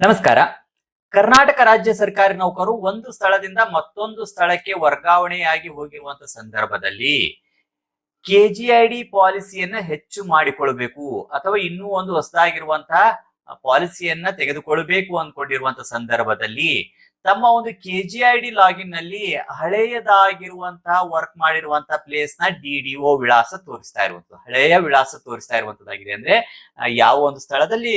ನಮಸ್ಕಾರ. ಕರ್ನಾಟಕ ರಾಜ್ಯ ಸರ್ಕಾರಿ ನೌಕರು ಒಂದು ಸ್ಥಳದಿಂದ ಮತ್ತೊಂದು ಸ್ಥಳಕ್ಕೆ ವರ್ಗಾವಣೆಯಾಗಿ ಹೋಗಿರುವಂತ ಸಂದರ್ಭದಲ್ಲಿ ಕೆಜಿಐಡಿ ಪಾಲಿಸಿಯನ್ನ ಹೆಚ್ಚು ಮಾಡಿಕೊಳ್ಬೇಕು ಅಥವಾ ಇನ್ನೂ ಒಂದು ಹೊಸದಾಗಿರುವಂತಹ ಪಾಲಿಸಿಯನ್ನ ತೆಗೆದುಕೊಳ್ಬೇಕು ಅಂದ್ಕೊಂಡಿರುವಂತ ಸಂದರ್ಭದಲ್ಲಿ ತಮ್ಮ ಒಂದು ಕೆಜಿಐಡಿ ಲಾಗಿನ್ನಲ್ಲಿ ಹಳೆಯದಾಗಿರುವಂತಹ ವರ್ಕ್ ಮಾಡಿರುವಂತಹ ಪ್ಲೇಸ್ನ ಡಿಡಿಒ ವಿಳಾಸ ತೋರಿಸ್ತಾ ಇರುವಂತದ್ದು. ಹಳೆಯ ವಿಳಾಸ ತೋರಿಸ್ತಾ ಇರುವಂತದ್ದಾಗಿದೆ ಅಂದ್ರೆ ಯಾವ ಒಂದು ಸ್ಥಳದಲ್ಲಿ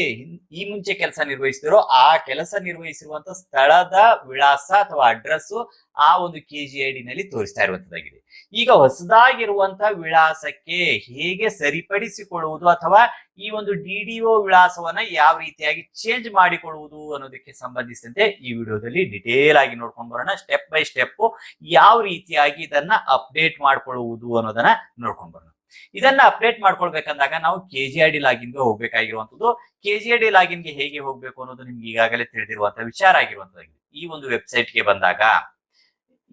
ಈ ಮುಂಚೆ ಕೆಲಸ ನಿರ್ವಹಿಸಿದಿರೋ ಆ ಕೆಲಸ ನಿರ್ವಹಿಸಿರುವಂತಹ ಸ್ಥಳದ ವಿಳಾಸ ಅಥವಾ ಅಡ್ರೆಸ್ ಆ ಒಂದು ಕೆ ಜಿ ಐ ಡಿ ನಲ್ಲಿ ತೋರಿಸ್ತಾ ಇರುವಂತದ್ದಾಗಿದೆ. ಈಗ ಹೊಸದಾಗಿರುವಂತಹ ವಿಳಾಸಕ್ಕೆ ಹೇಗೆ ಸರಿಪಡಿಸಿಕೊಳ್ಳುವುದು ಅಥವಾ ಈ ಒಂದು ಡಿ ಡಿ ಒ ವಿಳಾಸವನ್ನ ಯಾವ ರೀತಿಯಾಗಿ ಚೇಂಜ್ ಮಾಡಿಕೊಳ್ಳುವುದು ಅನ್ನೋದಕ್ಕೆ ಸಂಬಂಧಿಸಿದಂತೆ ಈ ವಿಡಿಯೋದಲ್ಲಿ ಡಿಟೇಲ್ ಆಗಿ ನೋಡ್ಕೊಂಡು ಬರೋಣ. ಸ್ಟೆಪ್ ಬೈ ಸ್ಟೆಪ್ ಯಾವ ರೀತಿಯಾಗಿ ಇದನ್ನ ಅಪ್ಡೇಟ್ ಮಾಡ್ಕೊಳ್ಳುವುದು ಅನ್ನೋದನ್ನ ನೋಡ್ಕೊಂಡು ಬರೋಣ. ಇದನ್ನ ಅಪ್ಡೇಟ್ ಮಾಡ್ಕೊಳ್ಬೇಕಂದಾಗ ನಾವು ಕೆ ಜಿ ಐ ಡಿ ಲಾಗಿನ್ಗೆ ಹೋಗ್ಬೇಕಾಗಿರುವಂತದ್ದು ಕೆ ಜಿ ಐ ಡಿ ಲಾಗಿನ್ಗೆ ಹೇಗೆ ಹೋಗ್ಬೇಕು ಅನ್ನೋದು ನಿಮ್ಗೆ ಈಗಾಗಲೇ ತಿಳಿದಿರುವಂತಹ ವಿಚಾರ ಆಗಿರುವಂತದ್ದಾಗಿದೆ ಈ ಒಂದು ವೆಬ್ಸೈಟ್ಗೆ ಬಂದಾಗ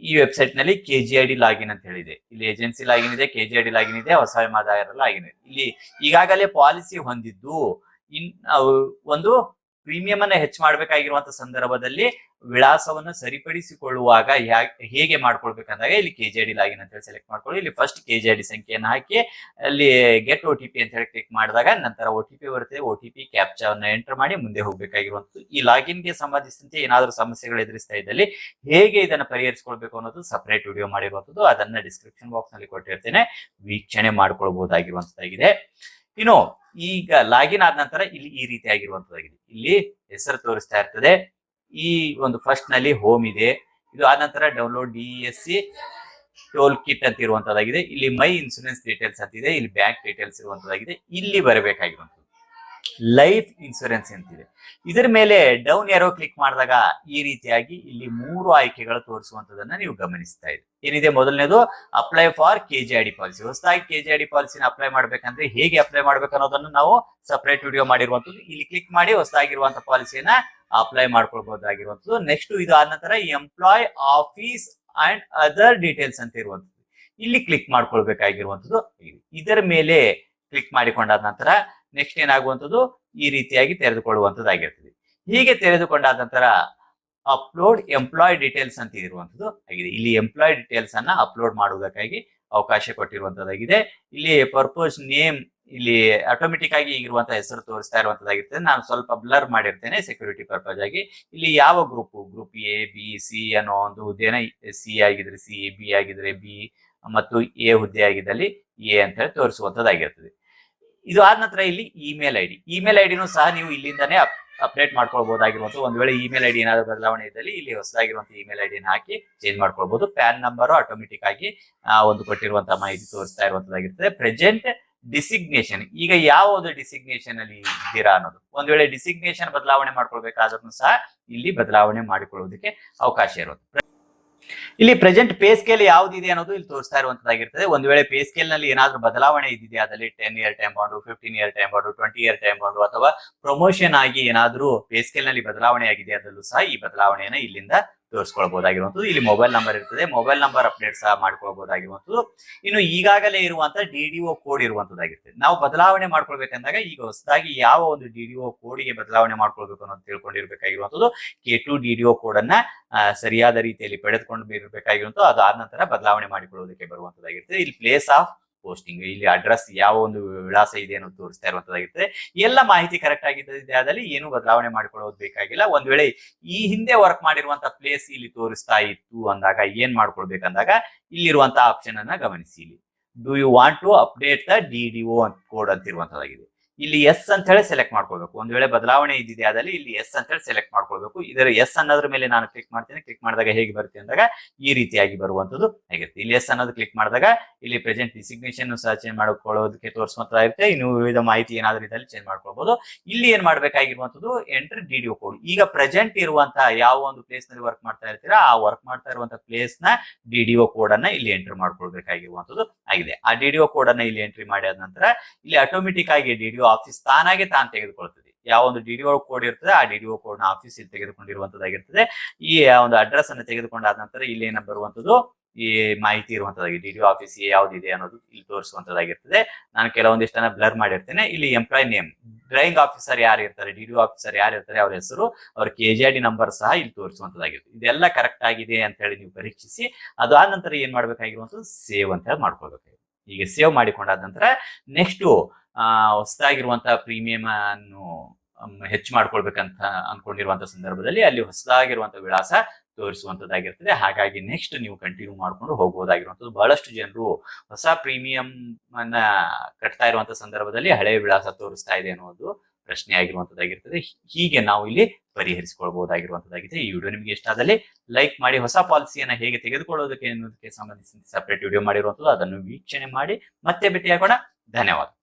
ಈ ವೆಬ್ಸೈಟ್ನಲ್ಲಿ K G I D login ಅಂತ ಹೇಳಿದೆ. ಇಲ್ಲಿ ಏಜೆನ್ಸಿ ಲಾಗಿನ್ ಇದೆ K G I D login ಇದೆ, ಹೊಸ ವಿಮಾದಾಯರ ಲಾಗಿನ್ ಇದೆ. ಇಲ್ಲಿ ಈಗಾಗಲೇ ಪಾಲಿಸಿ ಹೊಂದಿದ್ದು ಇನ್ ಒಂದು ಪ್ರೀಮಿಯಂ ಅನ್ನ ಹೆಚ್ಚು ಮಾಡಬೇಕಾಗಿರುವಂತ ಸಂದರ್ಭದಲ್ಲಿ ವಿಳಾಸವನ್ನ ಸರಿಪಡಿಸಿಕೊಳ್ಳುವಾಗ ಹೇಗೆ ಮಾಡ್ಕೊಳ್ಬೇಕಂದಾಗ ಇಲ್ಲಿ ಕೆ ಜಿ ಡಿ ಲಾಗಿನ್ ಅಂತ ಹೇಳಿ ಸೆಲೆಕ್ಟ್ ಮಾಡ್ಕೊಳ್ಳಿ. ಇಲ್ಲಿ ಫಸ್ಟ್ ಕೆ ಜಿ ಡಿ ಸಂಖ್ಯೆಯನ್ನು ಹಾಕಿ, ಅಲ್ಲಿ ಗೆಟ್ ಒ ಟಿ ಪಿ ಅಂತ ಹೇಳಿ ಕ್ಲಿಕ್ ಮಾಡಿದಾಗ ನಂತರ ಒ ಟಿ ಪಿ ಬರುತ್ತೆ. ಒ ಟಿ ಪಿ ಎಂಟರ್ ಮಾಡಿ ಮುಂದೆ ಹೋಗ್ಬೇಕಾಗಿರುವಂತದ್ದು. ಈ ಲಾಗಿನ್ಗೆ ಸಂಬಂಧಿಸಿದಂತೆ ಏನಾದರೂ ಸಮಸ್ಯೆಗಳು ಎದುರಿಸ್ತಾ ಇದ್ದಲ್ಲಿ ಹೇಗೆ ಇದನ್ನ ಪರಿಹರಿಸಿಕೊಳ್ಬೇಕು ಅನ್ನೋದು ಸಪರೇಟ್ ವಿಡಿಯೋ ಮಾಡಿರುವಂತದ್ದು. ಅದನ್ನ ಡಿಸ್ಕ್ರಿಪ್ಷನ್ ಬಾಕ್ಸ್ನಲ್ಲಿ ಕೊಟ್ಟಿರ್ತೇನೆ. ವೀಕ್ಷಣೆ ಮಾಡ್ಕೊಳ್ಬಹುದಾಗಿರುವಂತದ್ದಾಗಿದೆ ಇನ್ನು ಈಗ ಲಾಗಿನ್ ಆದ ನಂತರ ಇಲ್ಲಿ ಈ ರೀತಿ ಆಗಿರುವಂತದ್ದಾಗಿದೆ ಇಲ್ಲಿ ಹೆಸರು ತೋರಿಸ್ತಾ ಇರ್ತದೆ. ಈ ಒಂದು ಫಸ್ಟ್ನಲ್ಲಿ ಹೋಮ್ ಇದೆ. ಇದು ಆದ ನಂತರ download D S C tool kit ಅಂತ ಇರುವಂತದ್ದಾಗಿದೆ. ಇಲ್ಲಿ ಮೈ ಇನ್ಸೂರೆನ್ಸ್ ಡೀಟೇಲ್ಸ್ ಅಂತಿದೆ ಇಲ್ಲಿ ಬ್ಯಾಂಕ್ ಡೀಟೇಲ್ಸ್ ಇರುವಂತದ್ದಾಗಿದೆ. ಇಲ್ಲಿ ಬರಬೇಕಾಗಿರುವಂತದ್ದು. ಲೈಫ್ ಇನ್ಸೂರೆನ್ಸ್ ಅಂತಿದೆ. ಇದರ ಮೇಲೆ ಡೌನ್ ಯಾರೋ ಕ್ಲಿಕ್ ಮಾಡಿದಾಗ ಈ ರೀತಿಯಾಗಿ ಇಲ್ಲಿ ಮೂರು ಆಯ್ಕೆಗಳು ತೋರಿಸುವಂತದನ್ನ ನೀವು ಗಮನಿಸ್ತಾ ಇದ್ದೀರಿ ಏನಿದೆ ಮೊದಲನೇದು apply for K G I D policy ಹೊಸದಾಗಿ ಕೆ ಜಿ ಐ ಡಿ ಪಾಲಿಸಿನ ಅಪ್ಲೈ ಮಾಡ್ಬೇಕಂದ್ರೆ ಹೇಗೆ ಅಪ್ಲೈ ಮಾಡ್ಬೇಕು ಅನ್ನೋದನ್ನ ನಾವು ಸಪರೇಟ್ ವಿಡಿಯೋ ಮಾಡಿರುವಂತದ್ದು ಇಲ್ಲಿ ಕ್ಲಿಕ್ ಮಾಡಿ ಹೊಸದಾಗಿರುವಂತ ಪಾಲಿಸಿಯನ್ನ ಅಪ್ಲೈ ಮಾಡ್ಕೊಳ್ಬಹುದಾಗಿರುವಂತದ್ದು ನೆಕ್ಸ್ಟ್ ಇದು ಆದ ನಂತರ employ office and other details ಅಂತ ಇರುವಂತದ್ದು ಇಲ್ಲಿ ಕ್ಲಿಕ್ ಮಾಡ್ಕೊಳ್ಬೇಕಾಗಿರುವಂತದ್ದು ಇದರ ಮೇಲೆ ಕ್ಲಿಕ್ ಮಾಡಿಕೊಂಡಾದ ನಂತರ ನೆಕ್ಸ್ಟ್ ಏನಾಗುವಂಥದ್ದು? ಈ ರೀತಿಯಾಗಿ ತೆರೆದುಕೊಳ್ಳುವಂಥದ್ದಾಗಿರ್ತದೆ. ಹೀಗೆ ತೆರೆದುಕೊಂಡಾದ ನಂತರ ಅಪ್ಲೋಡ್ ಎಂಪ್ಲಾಯ್ ಡೀಟೇಲ್ಸ್ ಅಂತ ಇರುವಂಥದ್ದು ಆಗಿದೆ. ಇಲ್ಲಿ ಎಂಪ್ಲಾಯ್ ಡೀಟೇಲ್ಸ್ ಅನ್ನ ಅಪ್ಲೋಡ್ ಮಾಡುವುದಕ್ಕಾಗಿ ಅವಕಾಶ ಕೊಟ್ಟಿರುವಂತದ್ದಾಗಿದೆ ಇಲ್ಲಿ ಪರ್ಪೋಸ್ ನೇಮ್ ಇಲ್ಲಿ ಆಟೋಮೆಟಿಕ್ ಆಗಿ ಈಗಿರುವಂತಹ ಹೆಸರು ತೋರಿಸ್ತಾ ಇರುವಂತದ್ದಾಗಿರ್ತದೆ ನಾನು ಸ್ವಲ್ಪ ಬ್ಲರ್ ಮಾಡಿರ್ತೇನೆ ಸೆಕ್ಯೂರಿಟಿ ಪರ್ಪಸ್ ಆಗಿ. ಇಲ್ಲಿ ಯಾವ group group A B C ಅನ್ನೋ ಒಂದು ಹುದ್ದೆನ ಸಿ ಆಗಿದ್ರೆ ಸಿ ಬಿ ಆಗಿದ್ರೆ ಬಿ ಮತ್ತು ಎ ಹುದ್ದೆ ಆಗಿದ್ದಲ್ಲಿ ಎ ಅಂತ ಹೇಳಿ ತೋರಿಸುವಂತದ್ದಾಗಿರ್ತದೆ ಇದು ಆದ ನಂತರ ಇಲ್ಲಿ email I D email I ಡಿನೂ ಸಹ ನೀವು ಇಲ್ಲಿಂದಾನೇ ಅಪ್ಡೇಟ್ ಮಾಡ್ಕೊಳ್ಬಹುದಾಗಿರುವಂತ ಒಂದು ವೇಳೆ ಇಮೇಲ್ ಐ ಡಿ ಏನಾದ್ರು ಬದಲಾವಣೆ ಇದ್ದಲ್ಲಿ ಇಲ್ಲಿ ಹೊಸದಾಗಿರುವಂತ ಇಮೇಲ್ ಐ ಡಿನ ಹಾಕಿ ಚೇಂಜ್ ಮಾಡ್ಕೊಳ್ಬಹುದು ಪ್ಯಾನ್ ನಂಬರ್ ಆಟೋಮೆಟಿಕ್ ಆಗಿ ಒಂದು ಕೊಟ್ಟಿರುವಂತಹ ಮಾಹಿತಿ ತೋರಿಸ್ತಾ ಇರುವಂತದ್ದಾಗಿರ್ತದೆ. ಪ್ರೆಸೆಂಟ್ ಡಿಸಿಗ್ನೇಷನ್ ಈಗ ಯಾವ ಒಂದು ಡಿಸಿಗ್ನೇಷನ್ ಅಲ್ಲಿ ಇದ್ದೀರಾ ಅನ್ನೋದು. ಒಂದ್ ವೇಳೆ ಡಿಸಿಗ್ನೇಷನ್ ಬದಲಾವಣೆ ಮಾಡ್ಕೊಳ್ಬೇಕಾದ್ರೂ ಸಹ ಇಲ್ಲಿ ಬದಲಾವಣೆ ಮಾಡಿಕೊಳ್ಳುವುದಕ್ಕೆ ಅವಕಾಶ ಇರುತ್ತೆ ಇಲ್ಲಿ ಪ್ರೆಸೆಂಟ್ ಪೇ ಸ್ಕೇಲ್ ಯಾವ್ದಿದೆ ಅನ್ನೋದು ಇಲ್ಲಿ ತೋರಿಸ್ತಾ ಇರುವಂತದ್ದಾಗಿರ್ತದೆ. ಒಂದು ವೇಳೆ ಪೇ ಸ್ಕೇಲ್ನಲ್ಲಿ ಏನಾದ್ರೂ ಬದಲಾವಣೆ ಇದಿದೆ ಅದರಲ್ಲಿ ten year time bond fifteen year time bond twenty year time bond ಅಥವಾ ಪ್ರಮೋಷನ್ ಆಗಿ ಏನಾದ್ರೂ ಪೇ ಸ್ಕೇಲ್ನಲ್ಲಿ ಬದಲಾವಣೆ ಆಗಿದೆ, ಅದರಲ್ಲೂ ಸಹ ಈ ಬದಲಾವಣೆಯನ್ನ ಇಲ್ಲಿಂದ ತೋರಿಸ್ಕೊಳ್ಬಹುದಾಗಿರುವಂತದ್ದು ಇಲ್ಲಿ ಮೊಬೈಲ್ ನಂಬರ್ ಇರ್ತದೆ. ಮೊಬೈಲ್ ನಂಬರ್ ಅಪ್ಡೇಟ್ ಸಹ ಮಾಡ್ಕೊಳ್ಬಹುದಾಗಿರುವಂಥದ್ದು ಇನ್ನು ಈಗಾಗಲೇ ಇರುವಂತಹ ಡಿ ಡಿ ಒ ಕೋಡ್ ಇರುವಂತದ್ದಾಗಿರ್ತದೆ ನಾವು ಬದಲಾವಣೆ ಮಾಡ್ಕೊಳ್ಬೇಕಂದಾಗ ಈಗ ಹೊಸದಾಗಿ ಯಾವ ಒಂದು ಡಿ ಡಿ ಒ ಕೋಡಿಗೆ ಬದಲಾವಣೆ ಮಾಡ್ಕೊಳ್ಬೇಕು ಅನ್ನೋದು ತಿಳ್ಕೊಂಡಿರ್ಬೇಕಾಗಿರುವಂಥದ್ದು. K to D D O code ಅನ್ನ ಸರಿಯಾದ ರೀತಿಯಲ್ಲಿ ಪಡೆದುಕೊಂಡು ಇರಬೇಕಾಗಿರುವಂತ ಅದಾದ ನಂತರ ಬದಲಾವಣೆ ಮಾಡಿಕೊಳ್ಳುವುದಕ್ಕೆ ಬರುವಂತದ್ದಾಗಿರ್ತದೆ ಇಲ್ಲಿ ಪ್ಲೇಸ್ ಆಫ್ ಪೋಸ್ಟಿಂಗ್ ಇಲ್ಲಿ ಅಡ್ರೆಸ್ ಯಾವ ಒಂದು ವಿಳಾಸ ಇದೆ ಅನ್ನೋದು ತೋರಿಸ್ತಾ ಇರುವಂತದ್ದಾಗಿರ್ತದೆ. ಎಲ್ಲ ಮಾಹಿತಿ ಕರೆಕ್ಟ್ ಆಗಿದ್ದ ಆದಲ್ಲಿ ಏನು ಬದಲಾವಣೆ ಮಾಡಿಕೊಳ್ಳೋದು ಬೇಕಾಗಿಲ್ಲ. ಒಂದ್ ವೇಳೆ ಈ ಹಿಂದೆ ವರ್ಕ್ ಮಾಡಿರುವಂತ ಪ್ಲೇಸ್ ಇಲ್ಲಿ ತೋರಿಸ್ತಾ ಇತ್ತು ಅಂದಾಗ ಏನ್ ಮಾಡ್ಕೊಳ್ಬೇಕಂದಾಗ ಇಲ್ಲಿರುವಂತ ಆಪ್ಷನ್ ಅನ್ನ ಗಮನಿಸಿ ಇಲ್ಲಿ. Do you want to update the D D code ಅಂತ ಇರುವಂತದ್ದಾಗಿದೆ ಇಲ್ಲಿ ಎಸ್ ಅಂತ ಹೇಳಿ ಸೆಲೆಕ್ಟ್ ಮಾಡ್ಕೊಳ್ಬೇಕು. ಒಂದ್ ವೇಳೆ ಬದಲಾವಣೆ ಇದ್ದಿದೆ ಇಲ್ಲಿ ಎಸ್ ಅಂತ ಹೇಳಿ ಸೆಲೆಕ್ಟ್ ಮಾಡ್ಕೊಳ್ಬೇಕು. ಇದರ ಎಸ್ ಅನ್ನೋದ್ರ ಮೇಲೆ ನಾನು ಕ್ಲಿಕ್ ಮಾಡ್ತೇನೆ. ಕ್ಲಿಕ್ ಮಾಡಿದಾಗ ಹೇಗೆ ಬರುತ್ತೆ ಅಂದಾಗ ಈ ರೀತಿಯಾಗಿ ಬರುವಂತದ್ದು ಆಗಿರುತ್ತೆ. ಇಲ್ಲಿ ಎಸ್ ಅನ್ನೋದು ಕ್ಲಿಕ್ ಮಾಡಿದಾಗ ಇಲ್ಲಿ ಪ್ರೆಸೆಂಟ್ ಡಿಸಿಗ್ನೇಷನ್ ಸಹ ಚೇಂಜ್ ಮಾಡ್ಕೊಳ್ಳೋದಕ್ಕೆ ಇರುತ್ತೆ ಇನ್ನು ವಿವಿಧ ಮಾಹಿತಿ ಏನಾದ್ರೂ ಇದರಲ್ಲಿ ಚೇಂಜ್ ಮಾಡ್ಕೊಳ್ಬಹುದು ಇಲ್ಲಿ ಏನ್ ಮಾಡ್ಬೇಕಾಗಿರುವಂತದ್ದು ಎಂಟರ್ ಡಿ ಡಿ ಕೋಡ್ ಈಗ ಪ್ರೆಸೆಂಟ್ ಇರುವಂತಹ ಯಾವ ಒಂದು ಪ್ಲೇಸ್ನಲ್ಲಿ ವರ್ಕ್ ಮಾಡ್ತಾ ಇರ್ತೀರಾ, ಆ ವರ್ಕ್ ಮಾಡ್ತಾ ಇರುವಂತಹ ಪ್ಲೇಸ್ನ ಡಿ ಡಿ ಕೋಡ್ ಅನ್ನ ಇಲ್ಲಿ ಎಂಟರ್ ಮಾಡ್ಕೊಳ್ಬೇಕಾಗಿರುವಂತದ್ದು ಆಗಿದೆ. ಆ ಡಿ ಡಿ ಕೋಡ್ ಅನ್ನ ಇಲ್ಲಿ ಎಂಟ್ರಿ ಮಾಡಿದ ನಂತರ ಇಲ್ಲಿ ಆಟೋಮೆಟಿಕ್ ಆಗಿ ಡಿ ಡಿ ಆಫೀಸ್ ತಾನಾಗೆ ತಾನು ತೆಗೆದುಕೊಳ್ತದೆ. ಯಾವ ಒಂದು ಡಿ ಡಿ ಕೋಡ್ ಇರ್ತದೆ, ಆ ಡಿ ಡಿ ಕೋಡ್ನ ಆಫೀಸ್ ಇಲ್ಲಿ ತೆಗೆದುಕೊಂಡಿರುವಂತದ್ದಾಗಿರ್ತದೆ. ಈ ಒಂದು ಅಡ್ರೆಸ್ ಅನ್ನು ತೆಗೆದುಕೊಂಡಾದ ನಂತರ ಇಲ್ಲಿ ಏನ ಬರುವಂತದ್ದು? ಈ ಮಾಹಿತಿ ಇರುವಂತದ್ದಾಗಿ ಡಿ ಡಿ ಆಫೀಸ್ ಯಾವ್ದಿದೆ ಅನ್ನೋದು ಇಲ್ಲಿ ತೋರಿಸುವಂತದ್ದಾಗಿರ್ತದೆ. ನಾನು ಕೆಲವೊಂದಿಷ್ಟನ್ನ ಬ್ಲರ್ ಮಾಡಿರ್ತೇನೆ. ಇಲ್ಲಿ ಎಂಪ್ಲಾಯ್ ನೇಮ್ ಡ್ರೈವಿಂಗ್ ಆಫೀಸರ್ ಯಾರು ಇರ್ತಾರೆ ಡಿ ಡಿ ಆಫೀಸರ್ ಯಾರು ಇರ್ತಾರೆ, ಅವ್ರ ಹೆಸರು, ಅವ್ರ K G I D number ಸಹ ಇಲ್ಲಿ ತೋರಿಸುವಂತದ್ದಾಗಿರ್ತದೆ. ಇದೆಲ್ಲ ಕರೆಕ್ಟ್ ಆಗಿದೆ ಅಂತ ಹೇಳಿ ನೀವು ಪರೀಕ್ಷಿಸಿ ಅದಾದ ನಂತರ ಏನ್ ಮಾಡ್ಬೇಕಾಗಿರುವಂತದ್ದು? ಸೇವ್ ಅಂತ ಹೇಳಿ ಮಾಡ್ಕೊಳ್ಬೇಕಾಗಿರುತ್ತೆ. ಈಗ ಸೇವ್ ಮಾಡಿಕೊಂಡಾದ ನಂತರ ನೆಕ್ಸ್ಟ್ ಹೊಸದಾಗಿರುವಂತಹ ಪ್ರೀಮಿಯಂ ಅನ್ನು ಹೆಚ್ಚು ಮಾಡ್ಕೊಳ್ಬೇಕಂತ ಅನ್ಕೊಂಡಿರುವಂತ ಸಂದರ್ಭದಲ್ಲಿ ಅಲ್ಲಿ ಹೊಸದಾಗಿರುವಂತಹ ವಿಳಾಸ ತೋರಿಸುವಂತದ್ದಾಗಿರ್ತದೆ. ಹಾಗಾಗಿ ನೆಕ್ಸ್ಟ್ ನೀವು ಕಂಟಿನ್ಯೂ ಮಾಡ್ಕೊಂಡು ಹೋಗಬಹುದಾಗಿರುವಂತದ್ದು ಬಹಳಷ್ಟು ಜನರು ಹೊಸ ಪ್ರೀಮಿಯಂ ಅನ್ನ ಕಟ್ತಾ ಇರುವಂತಹ ಸಂದರ್ಭದಲ್ಲಿ ಹಳೆಯ ವಿಳಾಸ ತೋರಿಸ್ತಾ ಇದೆ ಅನ್ನೋದು ಪ್ರಶ್ನೆ ಆಗಿರುವಂತದ್ದಾಗಿರ್ತದೆ. ಹೀಗೆ ನಾವು ಇಲ್ಲಿ ಪರಿಹರಿಸಿಕೊಳ್ಬಹುದಾಗಿರುವಂತದ್ದಾಗಿದೆ ಈ ವಿಡಿಯೋ ನಿಮಗೆ ಇಷ್ಟ ಆದಲ್ಲಿ ಲೈಕ್ ಮಾಡಿ, ಹೊಸ ಪಾಲಿಸಿಯನ್ನ ಹೇಗೆ ತೆಗೆದುಕೊಳ್ಳೋದಕ್ಕೆ ಅನ್ನೋದಕ್ಕೆ ಸಂಬಂಧಿಸಿದ ಸಪರೇಟ್ ವಿಡಿಯೋ ಮಾಡಿರುವಂತದ್ದು. ಅದನ್ನು ವೀಕ್ಷಣೆ ಮಾಡಿ ಮತ್ತೆ ಭೇಟಿಯಾಗೋಣ. ಧನ್ಯವಾದ.